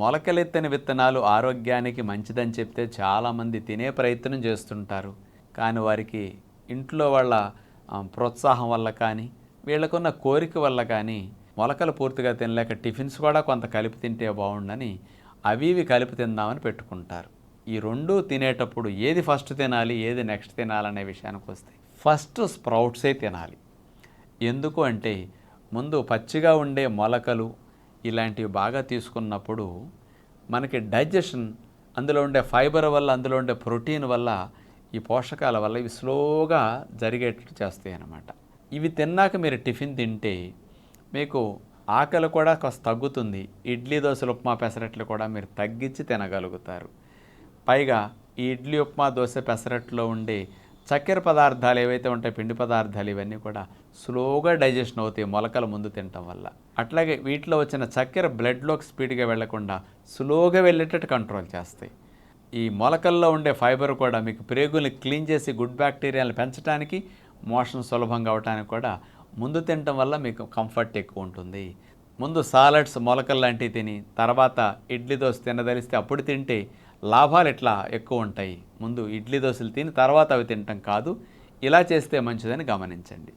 మొలకలెత్తని విత్తనాలు ఆరోగ్యానికి మంచిదని చెప్తే చాలామంది తినే ప్రయత్నం చేస్తుంటారు. కానీ వారికి ఇంట్లో వాళ్ళ ప్రోత్సాహం వల్ల కానీ వీళ్ళకున్న కోరిక వల్ల కానీ మొలకలు పూర్తిగా తినలేక టిఫిన్స్ కూడా కొంత కలిపి తింటే బాగుండని అవి ఇవి కలిపి తిందామని పెట్టుకుంటారు. ఈ రెండూ తినేటప్పుడు ఏది ఫస్ట్ తినాలి ఏది నెక్స్ట్ తినాలనే విషయానికి వస్తే ఫస్ట్ స్ప్రౌట్సే తినాలి. ఎందుకు అంటే ముందు పచ్చిగా ఉండే మొలకలు ఇలాంటివి బాగా తీసుకున్నప్పుడు మనకి డైజెషన్ అందులో ఉండే ఫైబర్ వల్ల అందులో ఉండే ప్రోటీన్ వల్ల ఈ పోషకాల వల్ల ఇవి స్లోగా జరిగేటట్టు చేస్తాయి అన్నమాట. ఇవి తిన్నాక మీరు టిఫిన్ తింటే మీకు ఆకలి కూడా కాస్త తగ్గుతుంది. ఇడ్లీ దోశలు ఉప్మా పెసరట్లు కూడా మీరు తగ్గించి తినగలుగుతారు. పైగా ఈ ఇడ్లీ ఉప్మా దోశ పెసరట్లో ఉండే చక్కెర పదార్థాలు ఏవైతే ఉంటాయి పిండి పదార్థాలు ఇవన్నీ కూడా స్లోగా డైజెషన్ అవుతాయి మొలకల ముందు తినటం వల్ల. అట్లాగే వీటిలో వచ్చిన చక్కెర బ్లడ్లోకి స్పీడ్గా వెళ్ళకుండా స్లోగా వెళ్ళేటట్టు కంట్రోల్ చేస్తాయి. ఈ మొలకల్లో ఉండే ఫైబర్ కూడా మీకు ప్రేగుల్ని క్లీన్ చేసి గుడ్ బ్యాక్టీరియాలను పెంచడానికి మోషన్ సులభంగా అవడానికి కూడా ముందు తినటం వల్ల మీకు కంఫర్ట్ ఎక్కువ ఉంటుంది. ముందు సాలడ్స్ మొలకలు లాంటివి తిని తర్వాత ఇడ్లీ దోశ తినదలిస్తే అప్పుడు తింటే లాభాలు ఎట్లా ఎక్కువ ఉంటాయి? ముందు ఇడ్లీ దోశలు తిని తర్వాత అవి తినటం కాదు. ఇలా చేస్తే మంచిదని గమనించండి.